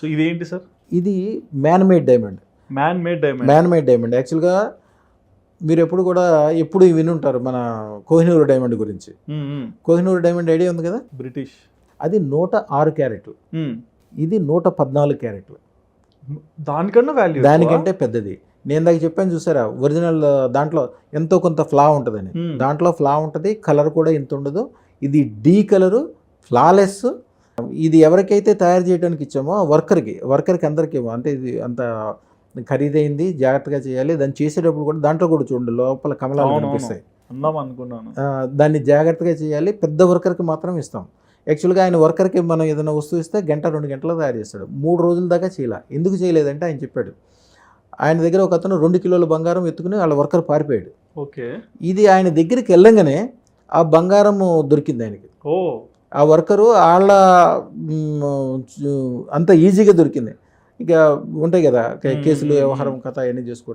So ఇదేంటి sir? ఇది man made diamond man made diamond man made diamond యాక్చువల్గా మీరు ఎప్పుడు కూడా ఎప్పుడు వినుంటారు మన కోహినూరు డైమండ్ గురించి. కోహినూరు డైమండ్ ఐడియా ఉంది కదా? బ్రిటిష్. అది నూట ఆరు క్యారెట్లు. ఇది నూట పద్నాలుగు క్యారెట్లు. దానికన్నా వాల్యూ దానికంటే పెద్దది. నేను దాకా చెప్పాను చూసారా? ఒరిజినల్ దాంట్లో ఎంతో కొంత ఫ్లా ఉంటుందని. దాంట్లో ఫ్లా ఉంటుంది కలర్ కూడా ఇంత ఉండదు. ఇది డీ కలరు ఫ్లాలెస్ ఇది ఎవరికైతే తయారు చేయడానికి ఇచ్చామో ఆ వర్కర్కి వర్కర్కి అందరికీ. అంటే ఇది అంత ఖరీదైంది జాగ్రత్తగా చేయాలి. దాన్ని చేసేటప్పుడు కూడా దాంట్లో కూడా చూడండి లోపల కమలాలు. కనిపిస్తాయి. అందాం అనుకున్నాను. దాన్ని జాగ్రత్తగా చేయాలి. పెద్ద వర్కర్కి మాత్రం ఇస్తాం. యాక్చువల్గా ఆయన వర్కర్కి మనం ఏదైనా వస్తువు ఇస్తే గంట రెండు గంటలు తయారు చేస్తాడు. మూడు రోజుల దాకా చేయాల. ఎందుకు చేయలేదంటే ఆయన చెప్పాడు. ఆయన దగ్గర ఒక అతను రెండు కిలోల బంగారం ఎత్తుకుని వాళ్ళ వర్కర్ పారిపోయాడు. ఓకే. ఇది ఆయన దగ్గరికి వెళ్ళంగానే ఆ బంగారం దొరికింది ఆయనకి. ఓ. ఆ వర్కరు వాళ్ళ అంత ఈజీగా దొరికింది. ఇక ఉంటాయి కదా కేసులు వ్యవహారం కథ అవన్నీ చేసుకోవడం